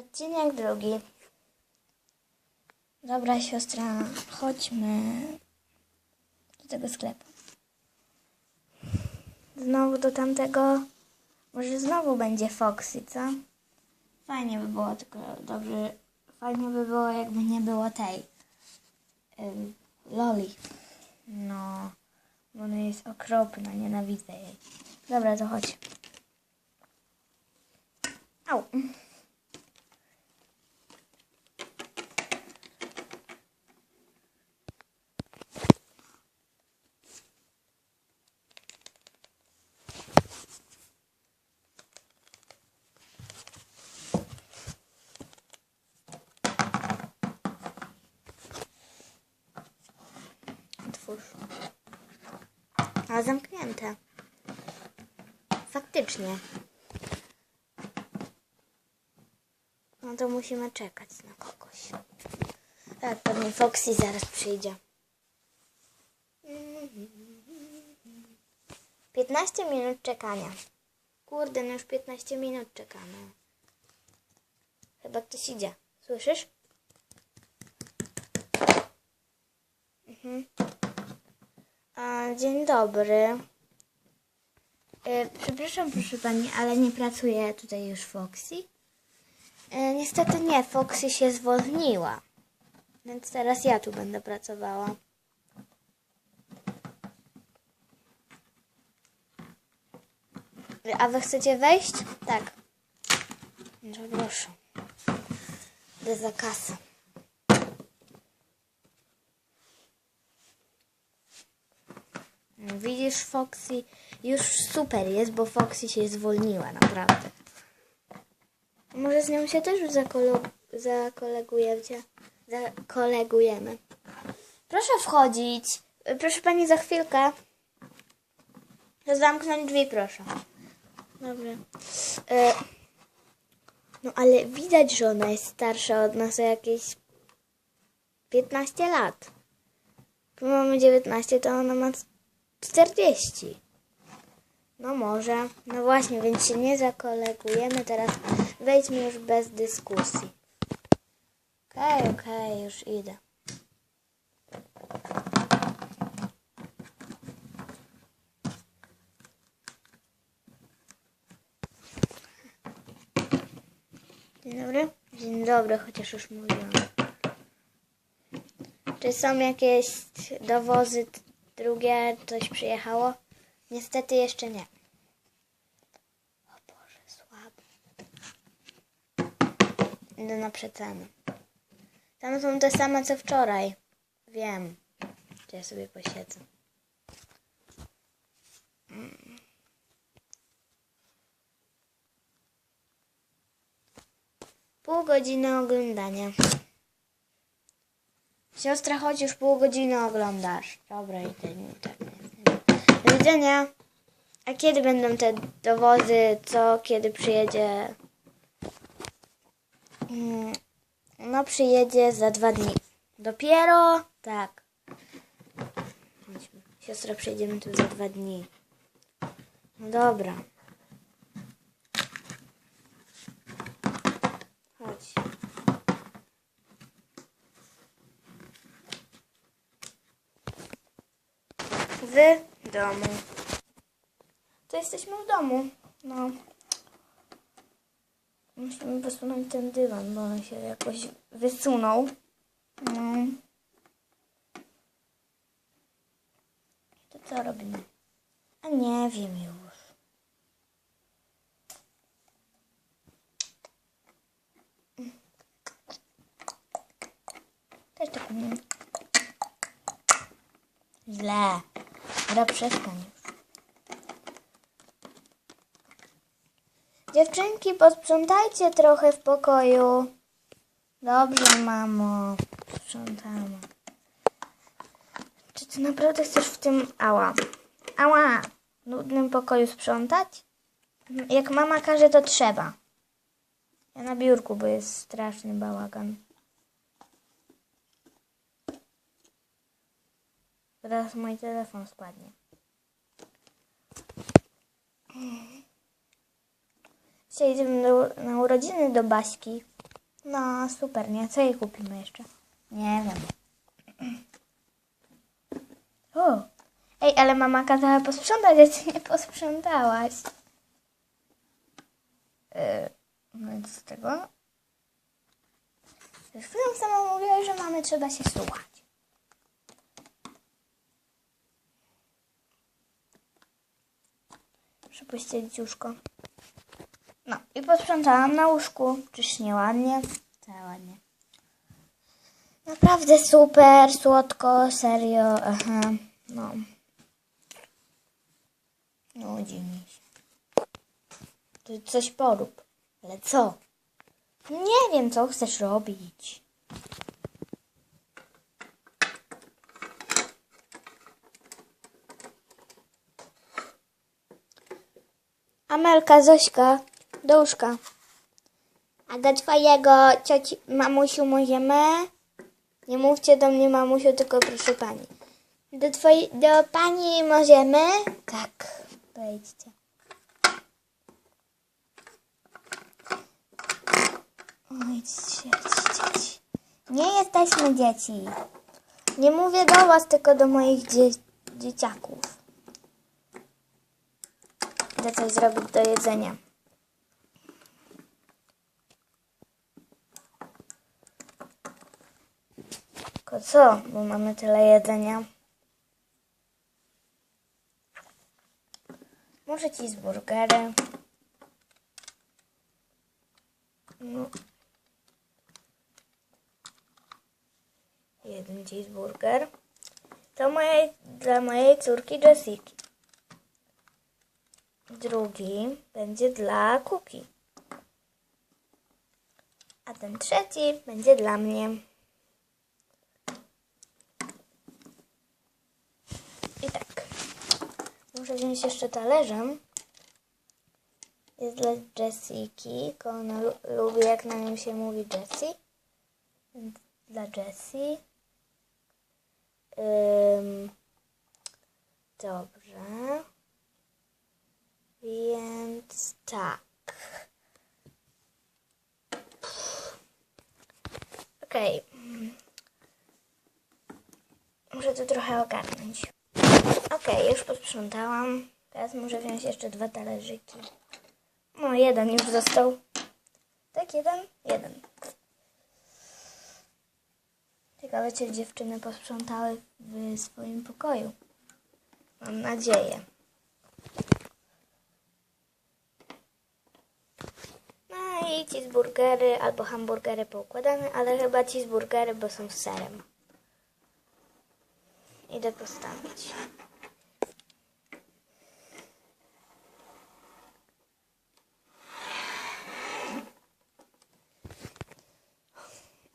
Odcinek drugi. Dobra, siostra, chodźmy do tego sklepu. Znowu do tamtego. Może znowu będzie Foxy, co? Fajnie by było, tylko dobrze. Fajnie by było, jakby nie było tej. Ym, Loli. No. bo Ona jest okropna, nienawidzę jej. Dobra, to chodź. Au. Otwórz. A zamknięte. Faktycznie. No to musimy czekać na kogoś. Tak, pewnie Foxy zaraz przyjdzie. 15 minut czekania. Kurde, no już 15 minut czekamy. Chyba ktoś idzie. Słyszysz? Mhm. Dzień dobry. E, przepraszam, proszę pani, ale nie pracuje tutaj już Foxy? E, niestety nie, Foxy się zwolniła. Więc teraz ja tu będę pracowała. A wy chcecie wejść? Tak. No proszę. Idę za kasę. Widzisz, Foxy już super jest, bo Foxy się zwolniła, naprawdę. Może z nią się też zakolo- zakolegujecie? Zakolegujemy. Proszę wchodzić. Proszę pani za chwilkę. Zamknąć drzwi, proszę. Dobra. E, no ale widać, że ona jest starsza od nas o jakieś 15 lat. My mamy 19, to ona ma 40. No może. No właśnie, więc się nie zakolegujemy. Teraz wejdźmy już bez dyskusji. Okej, okej, już idę. Dzień dobry. Dzień dobry, chociaż już mówiłam. Czy są jakieś dowozy drugie? Coś przyjechało? Niestety jeszcze nie. O Boże, słabo. Idę na przecenę. Tam są te same co wczoraj. Wiem. Gdzie ja sobie posiedzę. Mm. Pół godziny oglądania. Siostra, chodź już pół godziny oglądasz. Dobra, idę. Do widzenia. A kiedy będą te dowozy? Co? Kiedy przyjedzie? Mm, No, przyjedzie za dwa dni. Dopiero? Tak. Siostra, przyjedziemy tu za dwa dni. No dobra. Chodź. W domu. To jesteśmy w domu. No. Musimy posunąć ten dywan, bo on się jakoś wysunął. No. To co robimy? A nie wiem już. Też tak. Źle. Dobra, przestań. Dziewczynki, posprzątajcie trochę w pokoju. Dobrze, mamo. Sprzątamy. Czy ty naprawdę chcesz w tym... Ała. Ała. Nudnym pokoju sprzątać? Jak mama każe, to trzeba. Ja na biurku, bo jest straszny bałagan. Teraz mój telefon spadnie. Dzisiaj na urodziny do Baśki. No, super, nie? Co jej kupimy jeszcze? Nie wiem. O. Ej, ale mama kazała posprzątać, a ty nie posprzątałaś. Yy, no i z tego? Przed chwilą sama mówiłaś, że mamy trzeba się słuchać. Przepuścić dziuszko. No i posprzątałam na łóżku. Czyż nie ładnie? Tak ładnie. Naprawdę super, słodko, serio, aha, no. Nudzi mi się. Ty coś porób. Ale co? Nie wiem, co chcesz robić. Amelka, Zośka, do. A do twojego cioci, mamusiu możemy? Nie mówcie do mnie mamusiu, tylko proszę pani. Do twojej, do pani możemy? Tak, wejdźcie. Oj, dzieci, dzieci. Nie jesteśmy dzieci. Nie mówię do was, tylko do moich dzie dzieciaków. Idę coś zrobić do jedzenia. Tylko co, bo mamy tyle jedzenia. Może cheeseburgery. No. Jeden cheeseburger. To moje, dla mojej córki Jessiki. Drugi będzie dla Kuki. A ten trzeci będzie dla mnie. I tak. Muszę wziąć jeszcze talerzem. Jest dla Jessiki, tylko ona lu- lubi jak na nim się mówi Jessie. Dla Jessie. Dobrze. Więc tak. Okej. Muszę to trochę ogarnąć. Okej, już posprzątałam. Teraz muszę wziąć jeszcze dwa talerzyki. No, jeden już został. Tak, jeden? Jeden. Ciekawe, czy dziewczyny posprzątały w swoim pokoju. Mam nadzieję. No i cheeseburgery albo hamburgery poukładane, ale chyba cheeseburgery, bo są z serem. Idę postawić.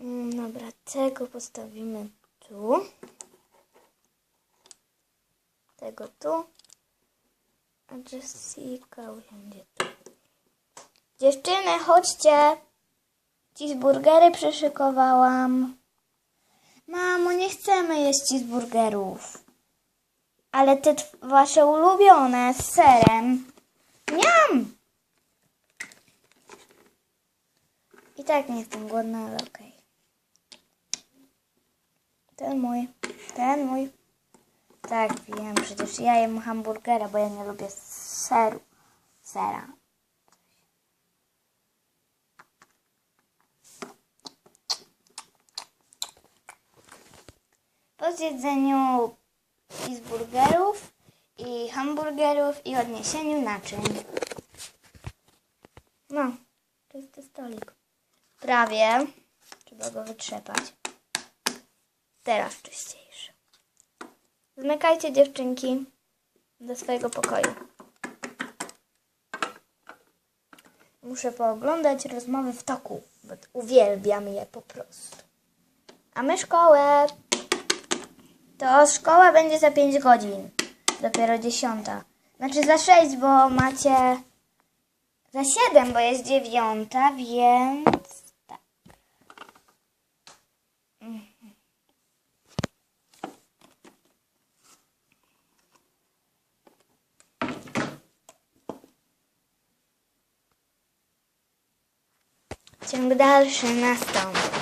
Mm, Dobra, tego postawimy tu. Tego tu. A Jessica usiądzie tu. Dziewczyny, chodźcie. Cheeseburgery przyszykowałam. Mamo, nie chcemy jeść cheeseburgerów. Ale te wasze ulubione z serem. Niam! I tak nie jestem głodna, ale okej. Ten mój. Ten mój. Tak, wiem, przecież ja jem hamburgera, bo ja nie lubię seru. Sera. Po zjedzeniu cheeseburgerów i hamburgerów i odniesieniu naczyń. No, to jest ten stolik. Prawie. Trzeba go wytrzepać. Teraz czyściejszy. Zmykajcie dziewczynki do swojego pokoju. Muszę pooglądać rozmowy w toku, bo uwielbiam je po prostu. A my szkołę. To szkoła będzie za 5 godzin. Dopiero 10. Znaczy za 6, bo macie za 7, bo jest 9, więc tak. Ciąg dalszy nastąpi.